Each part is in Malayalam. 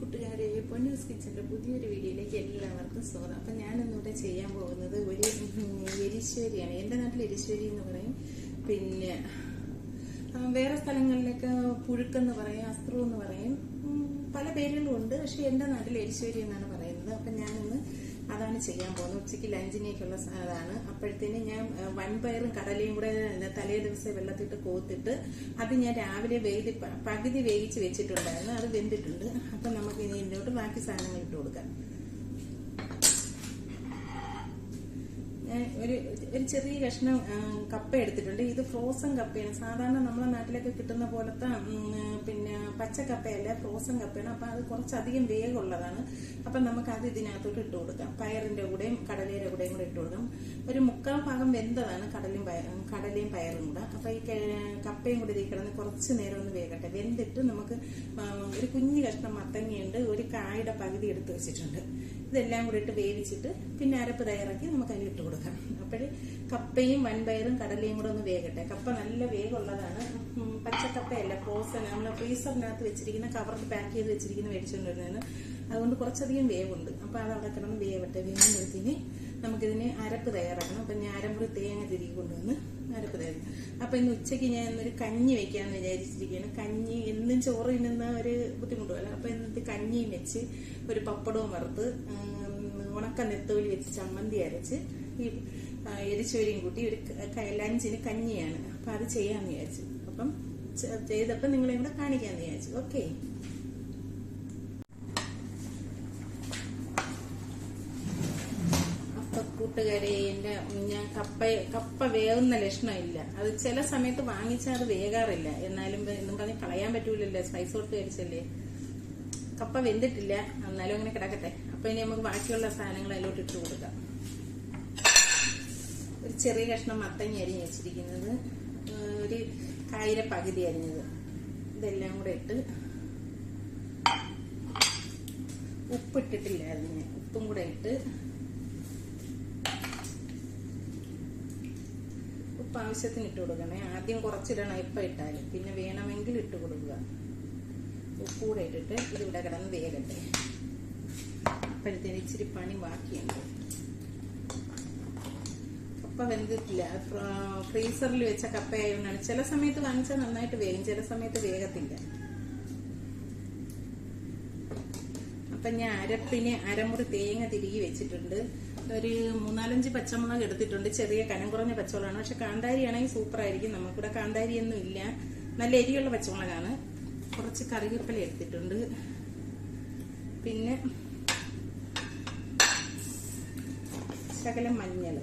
കൂട്ടുകാരെ പൊന്നൂസ് കിച്ചന്റെ പുതിയൊരു വീഡിയോയിലേക്ക് എല്ലാവർക്കും സ്വാഗതം. അപ്പം ഞാനിന്നിവിടെ ചെയ്യാൻ പോകുന്നത് ഒരു എരിശ്ശേരിയാണ്. എന്റെ നാട്ടിൽ എരിശ്ശേരി എന്ന് പറയും. പിന്നെ വേറെ സ്ഥലങ്ങളിലൊക്കെ പുഴുക്കെന്ന് പറയും അസ്ത്രം എന്ന് പറയും. പല പേരുകളും ഉണ്ട്. പക്ഷെ എന്റെ നാട്ടിൽ എരിശ്ശേരി എന്നാണ് പറയുന്നത്. അപ്പം ഞാനിന്ന് അതാണ് ചെയ്യാൻ പോകുന്നത്. ഉച്ചയ്ക്ക് ലഞ്ചിനേക്കുള്ള സാധനമാണ് അപ്പോഴത്തേന് ഞാൻ വൻപയറും കടലയും കൂടെ തലേ ദിവസം വെള്ളത്തിട്ട് കോത്തിട്ട് അത് ഞാൻ രാവിലെ വെയിൽ പകുതി വേവിച്ച് വെച്ചിട്ടുണ്ടായിരുന്നു. അത് വെന്തിട്ടുണ്ട്. അപ്പം നമുക്ക് ഇനി ഇതിലോട്ട് ബാക്കി സാധനങ്ങൾ ഇട്ട് കൊടുക്കാം. ഞാൻ ഒരു ഒരു ചെറിയ കഷ്ണം കപ്പ എടുത്തിട്ടുണ്ട്. ഇത് ഫ്രോസൺ കപ്പയാണ്. സാധാരണ നമ്മളെ നാട്ടിലൊക്കെ കിട്ടുന്ന പോലത്തെ പിന്നെ പച്ച കപ്പയല്ല ഫ്രോസൺ കപ്പയാണ്. അപ്പൊ അത് കുറച്ചധികം വേഗമുള്ളതാണ് അപ്പൊ നമുക്ക് അത് ഇതിനകത്തോട്ട് ഇട്ട് കൊടുക്കാം. പയറിന്റെ കൂടെയും കടലയുടെ കൂടെയും കൂടെ ഇട്ട് കൊടുക്കാം. ഒരു മുക്കാൽ ഭാഗം വെന്തതാണ് കടലും പയറും കടലയും പയറും കൂടെ. അപ്പൊ ഈ കപ്പയും കൂടി ഇതിൽ കിടന്ന് കുറച്ച് നേരം ഒന്ന് വേകട്ടെ. വെന്തിട്ട് നമുക്ക് ഒരു കുഞ്ഞു കഷ്ണം മത്തങ്ങയുണ്ട് ഒരു കായുടെ പകുതി എടുത്ത് വെച്ചിട്ടുണ്ട്. ഇതെല്ലാം കൂടി ഇട്ട് വേവിച്ചിട്ട് പിന്നെ അരപ്പ് തയ്യാറാക്കി നമുക്ക് അതിൽ ഇട്ട് കൊടുക്കാം. അപ്പോഴേ കപ്പയും വൻപയറും കടലയും കൂടെ ഒന്ന് വേകട്ടെ. കപ്പ നല്ല വേഗമുള്ളതാണ് പച്ചക്കപ്പയല്ല ഫ്രോസൺ നമ്മൾ ഫ്രീസറിനകത്ത് വെച്ചിരിക്കുന്ന കവറിൽ പാക്ക് ചെയ്ത് വെച്ചിരിക്കുന്ന മേടിച്ചുകൊണ്ടിരുന്നതാണ് അതുകൊണ്ട് കുറച്ചധികം വേവുണ്ട്. അപ്പൊ അത് അവിടെ കിടന്ന് വേവട്ടെ. വേവുമ്പോഴത്തേന് നമുക്കിതിന് അരപ്പ് തയ്യാറാക്കണം. അപ്പം ഞാൻ അരമുറി തേങ്ങ തിരികെ കൊണ്ടുവന്ന് അരപ്പ് തയ്യാറാക്കും. അപ്പം ഇന്ന് ഉച്ചയ്ക്ക് ഞാൻ ഇന്നൊരു കഞ്ഞി വെക്കാമെന്ന് വിചാരിച്ചിരിക്കുകയാണ്. കഞ്ഞി എന്നും ചോറ് തിന്നുന്ന ഒരു ബുദ്ധിമുട്ടുമല്ല അപ്പം ഇന്നത്തെ കഞ്ഞിയും വെച്ച് ഒരു പപ്പടവും വറുത്ത് ഉണക്ക നെത്തോലി വെച്ച് ചമ്മന്തി അരച്ച് ഈ എരിച്ചോരിയും കൂട്ടി ഒരു ലഞ്ചിന് കഞ്ഞിയാണ്. അപ്പം അത് ചെയ്യാമെന്ന് വിചാരിച്ചു. അപ്പം ചെയ്തപ്പോൾ ചെയ്തപ്പോ നിങ്ങളെ കൂടെ കാണിക്കാമെന്ന് വിചാരിച്ചു. ഓക്കെ അപ്പൊ കൂട്ടുകാരെ എന്റെ ഞാൻ കപ്പ കപ്പ വേവുന്ന ലക്ഷണമില്ല. അത് ചില സമയത്ത് വാങ്ങിച്ചാൽ അത് വേകാറില്ല. എന്നാലും എന്നും പറഞ്ഞ് കളയാൻ പറ്റൂലല്ലോ സ്പൈസ് കൊടുത്ത് കഴിച്ചല്ലേ കപ്പ വെന്തിട്ടില്ല എന്നാലും അങ്ങനെ കിടക്കട്ടെ. അപ്പൊ ഇനി നമുക്ക് ബാക്കിയുള്ള സാധനങ്ങൾ അതിലോട്ട് ഇട്ട് കൊടുക്കാം. ഒരു ചെറിയ കഷ്ണം മത്തങ്ങ അരിഞ്ഞ് വെച്ചിരിക്കുന്നത്. ഒരു കായിര പകുതി അരിഞ്ഞത്. ഇതെല്ലാം കൂടെ ഇട്ട് ഉപ്പിട്ടിട്ടില്ലായിരുന്നു ഞാൻ. ഉപ്പും കൂടെ ഇട്ട് ഉപ്പ് ആവശ്യത്തിന് ഇട്ട് കൊടുക്കണേ. ആദ്യം കുറച്ചിടണം ഇപ്പം ഇട്ടാലും. പിന്നെ വേണമെങ്കിൽ ഇട്ട് കൊടുക്കുക. ഉപ്പ് കൂടെ ഇട്ടിട്ട് ഇതിവിടെ കിടന്ന് വേഗട്ടെ അപ്പോഴത്തേന് ഇച്ചിരി പണി ബാക്കിയുണ്ട്. കപ്പ വെന്തിട്ടില്ല. ഫ്ര- ഫ്രീസറിൽ വെച്ച കപ്പ ആയതുകൊണ്ടാണ് ചില സമയത്ത് വാങ്ങിച്ചാൽ നന്നായിട്ട് വേകും ചില സമയത്ത് വേഗത്തില്ല അപ്പൊ ഞാൻ അരപ്പിന് അരമുറി തേങ്ങ തിരികെ വെച്ചിട്ടുണ്ട്. ഒരു മൂന്നാലഞ്ച് പച്ചമുളക് എടുത്തിട്ടുണ്ട്. ചെറിയ കനം കുറഞ്ഞ പച്ചമുളകാണ്. പക്ഷെ കാന്താരി ആണെങ്കിൽ സൂപ്പർ ആയിരിക്കും നമുക്കിവിടെ കാന്താരി ഒന്നും ഇല്ല. നല്ല എരിയുള്ള പച്ചമുളകാണ്. കുറച്ച് കറിവേപ്പില എടുത്തിട്ടുണ്ട്. പിന്നെ ശകലം മഞ്ഞൾ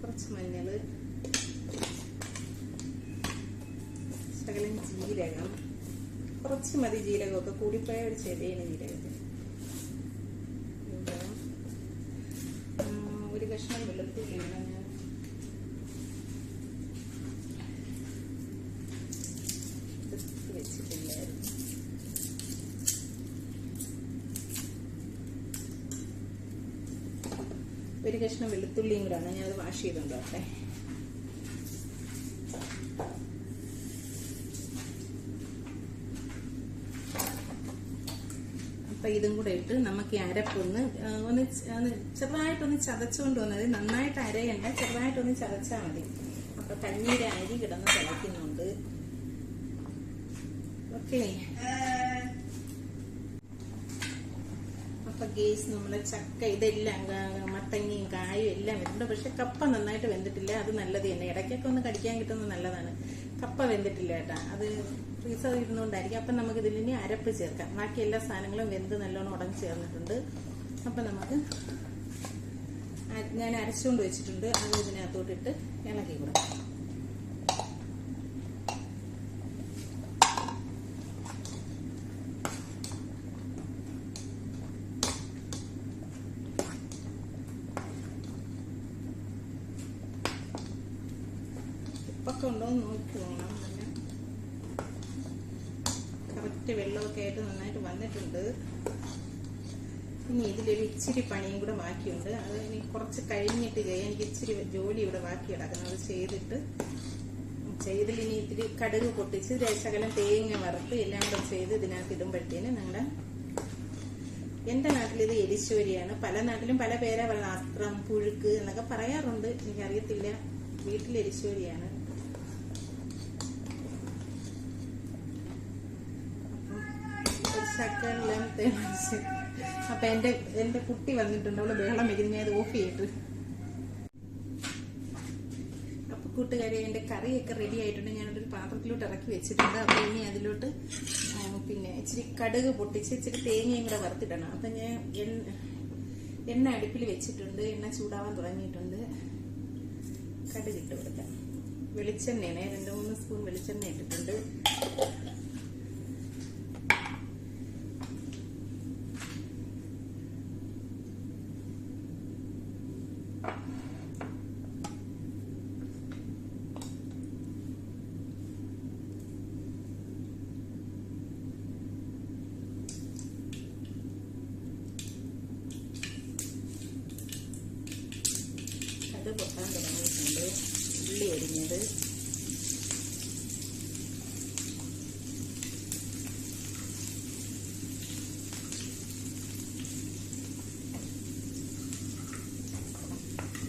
കുറച്ച് മഞ്ഞൾ ശകലം ജീരകം. കുറച്ച് മതി ജീരകമൊക്കെ. കൂടിപ്പോയ ഒരു ചെറിയ ജീരകത്തിന്. ഒരു കഷ്ണം വെളുത്തുള്ളിയും ഇടണം ഞാൻ അത് വാഷ് ചെയ്തുകൊണ്ടോട്ടെ അപ്പൊ ഇതും കൂടെ ഇട്ട് നമുക്ക് ഈ അരപ്പൊന്ന് ഒന്ന് ചെറുതായിട്ടൊന്ന് ചതച്ചുകൊണ്ട് വന്നത് നന്നായിട്ട് അരയണ്ട ചെറുതായിട്ടൊന്ന് ചതച്ചാൽ മതി. അപ്പൊ കഞ്ഞീരെ അരി കിടന്ന് തിളയ്ക്കുന്നുണ്ട്. ഓക്കെ. അപ്പൊ ഗേസ് നമ്മളെ ചക്ക ഇതെല്ലാം മത്തങ്ങയും കായും എല്ലാം വരുന്നുണ്ട് പക്ഷെ കപ്പ നന്നായിട്ട് വെന്തിട്ടില്ല. അത് നല്ലത് തന്നെ. ഇടയ്ക്കൊക്കെ ഒന്ന് കടിക്കാൻ കിട്ടുന്നത് നല്ലതാണ്. കപ്പ വെന്തിട്ടില്ല കേട്ടാ. അത് ഫ്രീസർ ഇരുന്നുകൊണ്ടായിരിക്കും. അപ്പം നമുക്ക് ഇതിൽ ഇനി അരപ്പ് ചേർക്കാം. ബാക്കി എല്ലാ സാധനങ്ങളും വെന്ത് നല്ലോണം ഉടഞ്ഞ് ചേർന്നിട്ടുണ്ട്. അപ്പം നമുക്ക് ഞാൻ അരച്ചുകൊണ്ട് വെച്ചിട്ടുണ്ട്. അത് ഇതിനകത്തോട്ടിട്ട് ഇളക്കി കൊടുക്കാം. ഉപ്പൊക്കെ ഉണ്ടോ എന്ന് നോക്കി പിന്നെ കറക്റ്റ് വെള്ളമൊക്കെ ആയിട്ട് നന്നായിട്ട് വന്നിട്ടുണ്ട്. ഇനി ഇതിലൊരു ഇച്ചിരി പണിയും കൂടെ ബാക്കിയുണ്ട്. അത് ഇനി കുറച്ച് കഴിഞ്ഞിട്ട് ചെയ്യാം. എനിക്ക് ഇച്ചിരി ജോലി ഇവിടെ ബാക്കി കിടക്കുന്നത് അത് ചെയ്തിട്ട് ചെയ്തിൽ ഇനി ഇത്തിരി കടുക് പൊട്ടിച്ച് രേശകലം തേങ്ങ വറുത്ത് എല്ലാം കൂടെ ചെയ്ത് ഇതിനകത്ത് ഇടുമ്പോഴത്തേന് നിങ്ങളുടെ എന്റെ നാട്ടിൽ ഇത് പല നാട്ടിലും പല പേരാ പറയുന്നത്. അസ്ത്രം പുഴുക്ക് എന്നൊക്കെ പറയാറുണ്ട്. എനിക്കറിയത്തില്ല. വീട്ടിൽ എരിശ്ശേരിയാണ്. അപ്പം ശകലം തേങ്ങ അപ്പൊ എന്റെ എന്റെ കുട്ടി വന്നിട്ടുണ്ട്. അവൾ ബഹളം വെക്കുന്നു. ഞാൻ ഓഫ് ചെയ്തിട്ട് അപ്പൊ കൂട്ടുകാരി എന്റെ കറിയൊക്കെ റെഡി ആയിട്ടുണ്ട്. ഞാനൊരു പാത്രത്തിലോട്ട് ഇറക്കി വെച്ചിട്ടുണ്ട്. അപ്പൊ ഇനി അതിലോട്ട് പിന്നെ ഇച്ചിരി കടുക് പൊട്ടിച്ച് ഇച്ചിരി തേങ്ങയും കൂടെ വറുത്തിടണം. അപ്പൊ ഞാൻ എണ്ണ അടുപ്പിൽ വെച്ചിട്ടുണ്ട്. എണ്ണ ചൂടാവാൻ തുടങ്ങിയിട്ടുണ്ട്. കടുക് ഇട്ട് കൊടുക്കാം. വെളിച്ചെണ്ണയാണ്. രണ്ട് മൂന്ന് സ്പൂൺ വെളിച്ചെണ്ണ ഇട്ടിട്ടുണ്ട് അത് പൊട്ടാൻ തുടങ്ങിയിട്ടുണ്ട് ഉള്ളി അരിഞ്ഞത്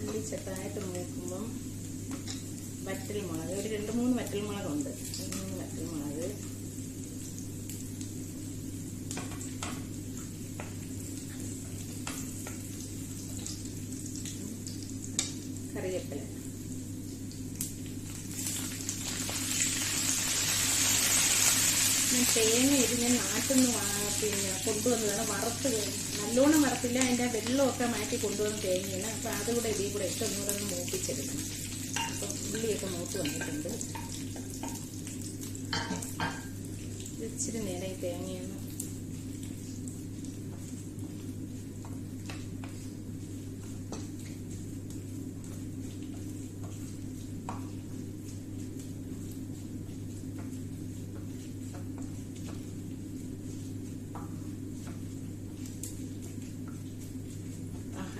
ഉള്ളി ചെറുതായിട്ട് മൂക്കുമ്പം വറ്റൽ മുളക് ഒരു രണ്ട് മൂന്ന് വറ്റൽ മുളകുണ്ട് മൂന്ന് വറ്റൽ മുളക് കറിവേപ്പില തേങ്ങ ഇത് ഞാൻ നാട്ടിൽ നിന്ന് പിന്നെ കൊണ്ടുവന്നതാണ് വറുത്ത് നല്ലോണം വറുത്തില്ല അതിന്റെ വെള്ളമൊക്കെ മാറ്റി കൊണ്ടുവന്ന് തേങ്ങയാണ്. അപ്പം അതുകൂടെ ഇതിൽ കൂടെ ഇഷ്ടം കൂടെ ഒന്ന് മൂപ്പിച്ചെടുക്കണം. അപ്പം ഉള്ളിയൊക്കെ മൂത്ത് വന്നിട്ടുണ്ട്. ഇച്ചിരി നേരം ഈ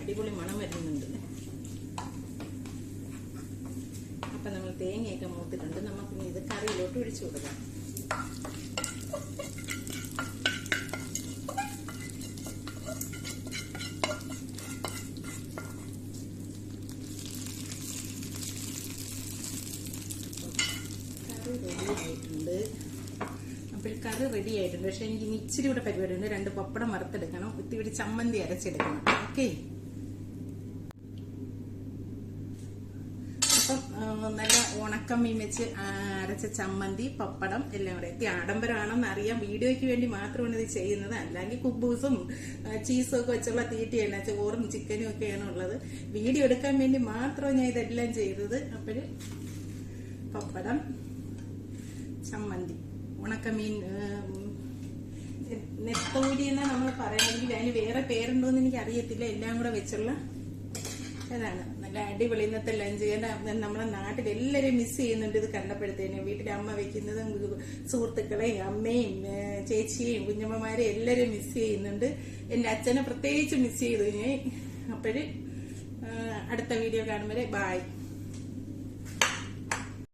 അടിപൊളി മണം വരുന്നുണ്ട്. അപ്പൊ നമ്മൾ തേങ്ങയൊക്കെ മൂത്തിട്ടുണ്ട്. നമുക്ക് ഇത് കറിയിലോട്ട് ഒഴിച്ചു കൊടുക്കാം. കറി റെഡി ആയിട്ടുണ്ട്. അപ്പോൾ കറി റെഡി ആയിട്ടുണ്ട്. പക്ഷെ എനിക്ക് ഇച്ചിരി കൂടെ പരിപാടിയുണ്ട് രണ്ട് പപ്പടം വറുത്തെടുക്കണം. ഇത്തിരി ചമ്മന്തി അരച്ചെടുക്കണം. ഓക്കെ അപ്പം നല്ല ഉണക്കം മീൻ വെച്ച് അരച്ച ചമ്മന്തി പപ്പടം എല്ലാം കൂടെ. എത്തി ആഡംബരമാണെന്ന് അറിയാം വീഡിയോയ്ക്ക് വേണ്ടി മാത്രമാണ് ഇത് ചെയ്യുന്നത്. അല്ലെങ്കിൽ കുബൂസും ചീസും ഒക്കെ വെച്ചുള്ള തീറ്റയാണ് ചോറും ചിക്കനും ഒക്കെയാണ് ഉള്ളത്. വീഡിയോ എടുക്കാൻ വേണ്ടി മാത്രമാണ് ഞാൻ ഇതെല്ലാം ചെയ്തത്. അപ്പോൾ പപ്പടം ചമ്മന്തി ഉണക്കമീൻ നെത്തോലി എന്നാ നമ്മൾ പറയുന്നത്. അതിന് വേറെ പേരുണ്ടോ എന്ന് എനിക്ക് അറിയത്തില്ല എല്ലാം കൂടെ വെച്ചുള്ള നല്ല അടിപൊളി ഇന്നത്തെ ലഞ്ച് നമ്മുടെ നാട്ടിൽ എല്ലാവരും മിസ് ചെയ്യുന്നുണ്ട് ഇത് കണ്ടപ്പോഴത്തേന്. വീട്ടിൽ അമ്മ വെക്കുന്നതും സുഹൃത്തുക്കളെയും അമ്മയും ചേച്ചിയും കുഞ്ഞമ്മമാരെയും എല്ലാവരും മിസ് ചെയ്യുന്നുണ്ട്. എന്റെ അച്ഛനെ പ്രത്യേകിച്ച് മിസ് ചെയ്തു ഞാൻ അപ്പോഴ് അടുത്ത വീഡിയോ കാണുമ്പോൾ ബായ്